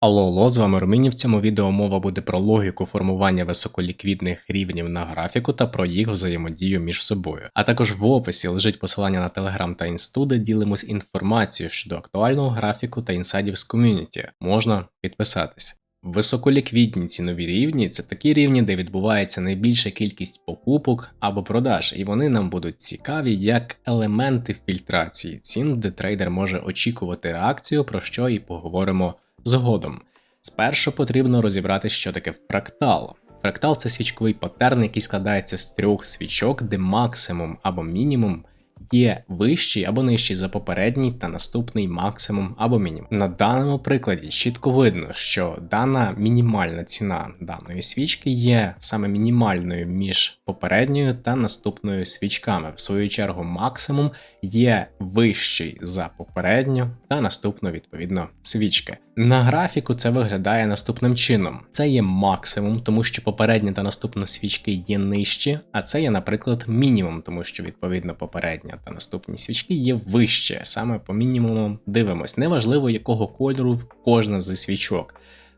Алло, алло, з вами Роміні. В цьому відео мова буде про логіку формування високоліквідних рівнів на графіку та про їх взаємодію між собою. А також в описі лежить посилання на Telegram та Інсту, де ділимось інформацією щодо актуального графіку та інсайдів з ком'юніті. Можна підписатись. Високоліквідні цінові рівні це такі рівні, де відбувається найбільша кількість покупок або продаж, і вони нам будуть цікаві як елементи фільтрації цін, де трейдер може очікувати реакцію, про що і поговоримо згодом. Спершу потрібно розібрати, що таке фрактал. Фрактал це свічковий паттерн, який складається з трьох свічок, де максимум або мінімум є вищий або нижчий за попередній та наступний максимум або мінімум. На даному прикладі чітко видно, що дана мінімальна ціна даної свічки є саме мінімальною між попередньою та наступною свічками. В свою чергу, максимум є вищий за попередню та наступну відповідно свічки. На графіку це виглядає наступним чином: це є максимум, тому що попередня та наступна свічки є нижчі, а це є, наприклад, мінімум, тому що відповідно попередня та наступні свічки є вище. Саме по мінімуму дивимось. Неважливо, якого кольору кожна зі свічок.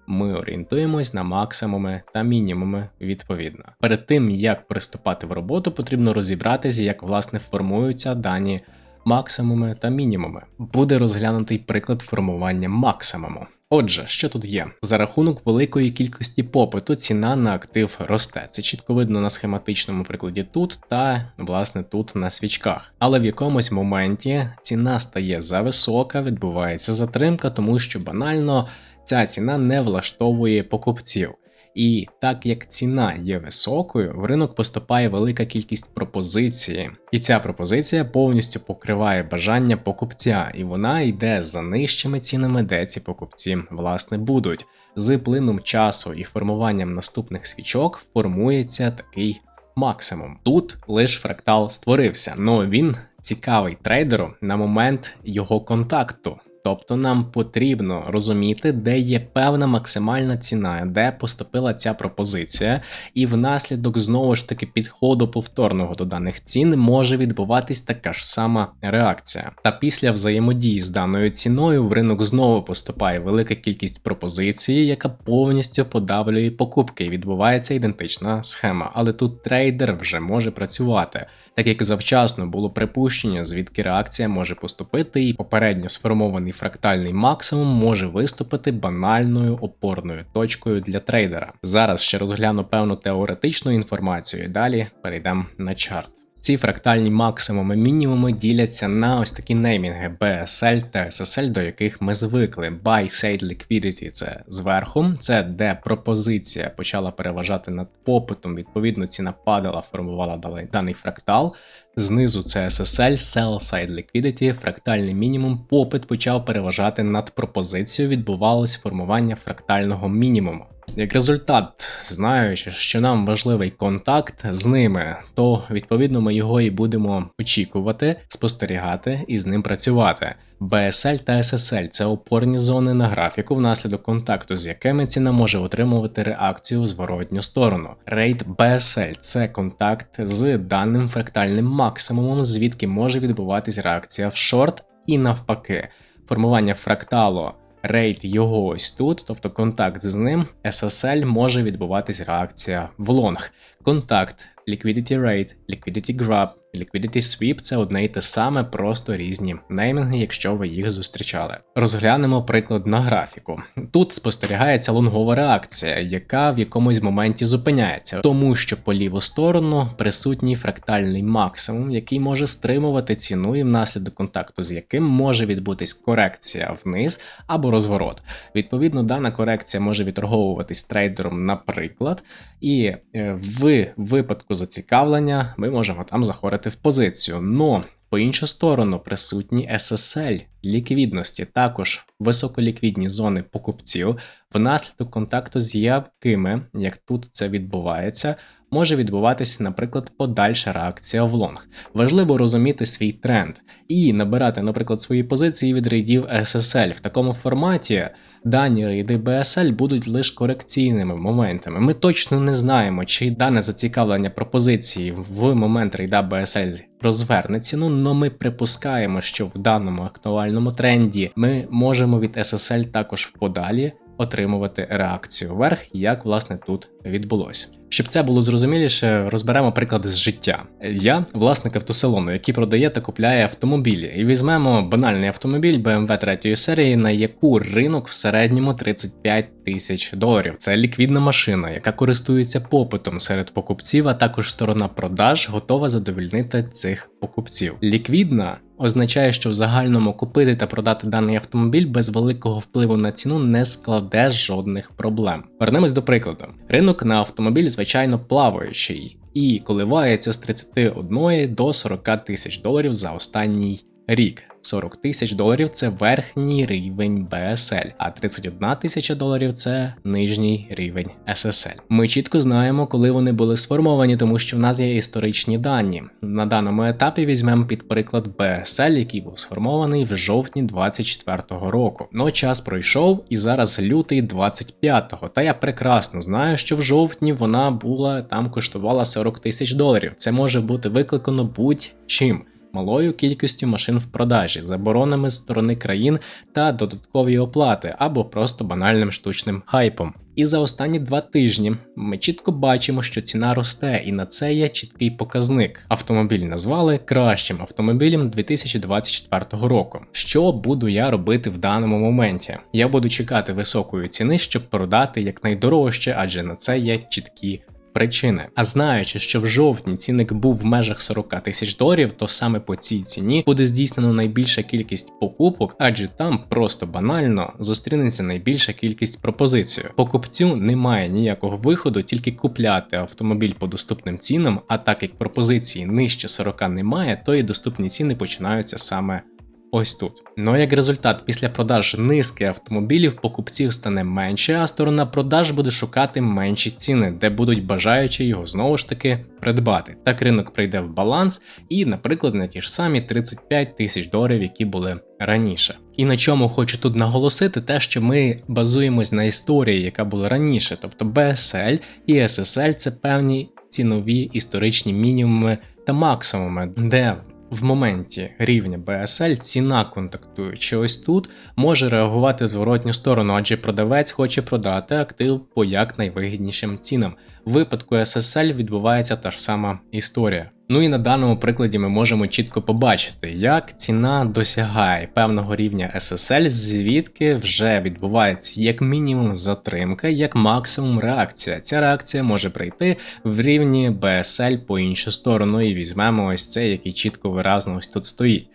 Ми орієнтуємось на максимуми та мінімуми відповідно. Перед тим як приступати в роботу, потрібно розібратися, як власне формуються дані максимуми та мінімуми. Буде розглянутий приклад формування максимуму. Отже, що тут є? За рахунок великої кількості попиту ціна на актив росте. Це чітко видно на схематичному прикладі тут та власне тут на свічках. Але в якомусь моменті ціна стає зависока, відбувається затримка, тому що банально ця ціна не влаштовує покупців. І так як ціна є високою, в ринок поступає велика кількість пропозиції, і ця пропозиція повністю покриває бажання покупця, і вона йде за нижчими цінами, де ці покупці власне будуть. З плином часу і формуванням наступних свічок формується такий максимум. Тут лише фрактал створився, але він цікавий трейдеру на момент його контакту. Тобто нам потрібно розуміти, де є певна максимальна ціна, де поступила ця пропозиція, і внаслідок знову ж таки підходу повторного до даних цін може відбуватись така ж сама реакція. Та після взаємодії з даною ціною в ринок знову поступає велика кількість пропозицій, яка повністю подавлює покупки, і відбувається ідентична схема. Але тут трейдер вже може працювати, так як завчасно було припущення, звідки реакція може поступити, і попередньо сформований певний фрактальний максимум може виступити банальною опорною точкою для трейдера. Зараз ще розгляну певну теоретичну інформацію і далі перейдемо на чарт. Ці фрактальні максимуми мінімуми діляться на ось такі неймінги BSL та SSL, до яких ми звикли. Buy Side Liquidity це зверху, це де пропозиція почала переважати над попитом, відповідно, ціна падала, формувала даний фрактал. Знизу це SSL, Sell Side Liquidity, фрактальний мінімум, попит почав переважати над пропозицією, відбувалось формування фрактального мінімуму. Як результат, знаючи, що нам важливий контакт з ними, то відповідно ми його і будемо очікувати, спостерігати і з ним працювати. BSL та SSL це опорні зони на графіку, внаслідок контакту, з якими ціна може отримувати реакцію в зворотню сторону. Рейд BSL це контакт з даним фрактальним максимумом, звідки може відбуватись реакція в шорт і навпаки. Формування фракталу рейд його ось тут, тобто контакт з ним, SSL може відбуватись реакція в лонг. Контакт, liquidity rate, liquidity grab, Liquidity Sweep це одне й те саме, просто різні неймінги, якщо ви їх зустрічали. Розглянемо приклад на графіку. Тут спостерігається лонгова реакція, яка в якомусь моменті зупиняється, тому що по ліву сторону присутній фрактальний максимум, який може стримувати ціну, і внаслідок контакту з яким може відбутись корекція вниз або розворот. Відповідно, дана корекція може відторговуватись трейдером, наприклад, і е, в випадку зацікавлення ми можемо там заходити в позицію. Но по іншу сторону присутні SSL ліквідності, також високоліквідні зони покупців, внаслідок контакту з якими, як тут це відбувається, може відбуватися, наприклад, подальша реакція в лонг. Важливо розуміти свій тренд і набирати, наприклад, свої позиції від рейдів SSL. В такому форматі дані рейди BSL будуть лише корекційними моментами. Ми точно не знаємо, чи дане зацікавлення пропозиції в момент рейда BSL розверне ціну, але ми припускаємо, що в даному актуальному тренді ми можемо від SSL також в подалі отримувати реакцію вверх, як власне тут відбулося. Щоб це було зрозуміліше, розберемо приклад з життя. Я власник автосалону, який продає та купляє автомобілі, і візьмемо банальний автомобіль BMW 3 серії, на яку ринок в середньому 35 тисяч доларів. Це ліквідна машина, яка користується попитом серед покупців, а також сторона продаж готова задовольнити цих покупців. Ліквідна означає, що в загальному купити та продати даний автомобіль без великого впливу на ціну не складе жодних проблем. Вернемось до прикладу. Ринок на автомобіль, звичайно, плаваючий і коливається з 31 до 40 тисяч доларів за останній рік. 40 тисяч доларів це верхній рівень BSL, а 31 тисяча доларів це нижній рівень SSL. Ми чітко знаємо, коли вони були сформовані, тому що в нас є історичні дані. На даному етапі візьмемо під приклад BSL, який був сформований в жовтні 24-го року. Но час пройшов і зараз лютий 25-го. Та я прекрасно знаю, що в жовтні вона була там коштувала 40 тисяч доларів. Це може бути викликано будь-чим малою кількістю машин в продажі, заборонами з сторони країн та додаткові оплати або просто банальним штучним хайпом. І за останні два тижні ми чітко бачимо, що ціна росте, і на це є чіткий показник. Автомобіль назвали кращим автомобілем 2024 року. Що буду я робити в даному моменті? Я буду чекати високої ціни, щоб продати якнайдорожче, адже на це є чіткі причини. А знаючи, що в жовтні цінник був в межах 40 тисяч доларів, то саме по цій ціні буде здійснено найбільша кількість покупок, адже там просто банально зустрінеться найбільша кількість пропозицій. Покупцю немає ніякого виходу, тільки купляти автомобіль по доступним цінам. А так як пропозиції нижче 40 немає, то і доступні ціни починаються саме ось тут. Ну як результат, після продаж низки автомобілів покупців стане менше, а сторона продаж буде шукати менші ціни, де будуть бажаючі його знову ж таки придбати. Так ринок прийде в баланс і, наприклад, на ті ж самі 35 тисяч доларів, які були раніше. І на чому хочу тут наголосити, те, що ми базуємось на історії, яка була раніше, тобто BSL і SSL це певні цінові історичні мінімуми та максимуми, де в моменті рівня BSL ціна контактуючи ось тут може реагувати в зворотню сторону, адже продавець хоче продати актив по як найвигіднішим цінам. В випадку SSL відбувається та ж сама історія. Ну і на даному прикладі ми можемо чітко побачити, як ціна досягає певного рівня SSL, звідки вже відбувається як мінімум затримка, як максимум реакція. Ця реакція може прийти в рівні BSL по іншу сторону, і візьмемо ось цей, який чітко виразно ось тут стоїть.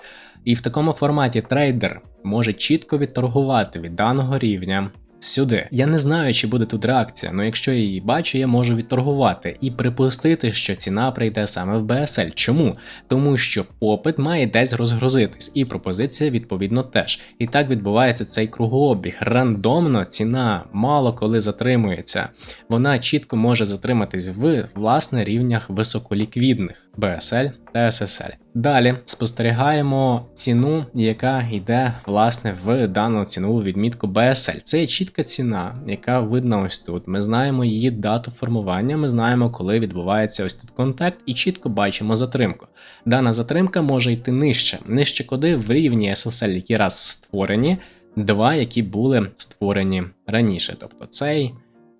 І в такому форматі трейдер може чітко відторгувати від даного рівня сюди. Я не знаю, чи буде тут реакція, але якщо я її бачу, я можу відторгувати і припустити, що ціна прийде саме в BSL. Чому? Тому що попит має десь розгрузитись, і пропозиція відповідно теж. І так відбувається цей кругообіг. Рандомно ціна мало коли затримується. Вона чітко може затриматись в власне рівнях високоліквідних. BSL та SSL. Далі спостерігаємо ціну, яка йде власне в дану цінову відмітку BSL. Це є чітка ціна, яка видна ось тут. Ми знаємо її дату формування, ми знаємо, коли відбувається ось тут контакт, і чітко бачимо затримку. Дана затримка може йти нижче, нижче куди в рівні SSL, які раз створені, два, які були створені раніше. Тобто цей,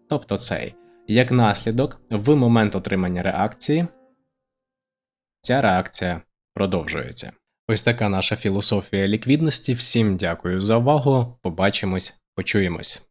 тобто цей. Як наслідок, в момент отримання реакції ця реакція продовжується. Ось така наша філософія ліквідності. Всім дякую за увагу. Побачимось, почуємось.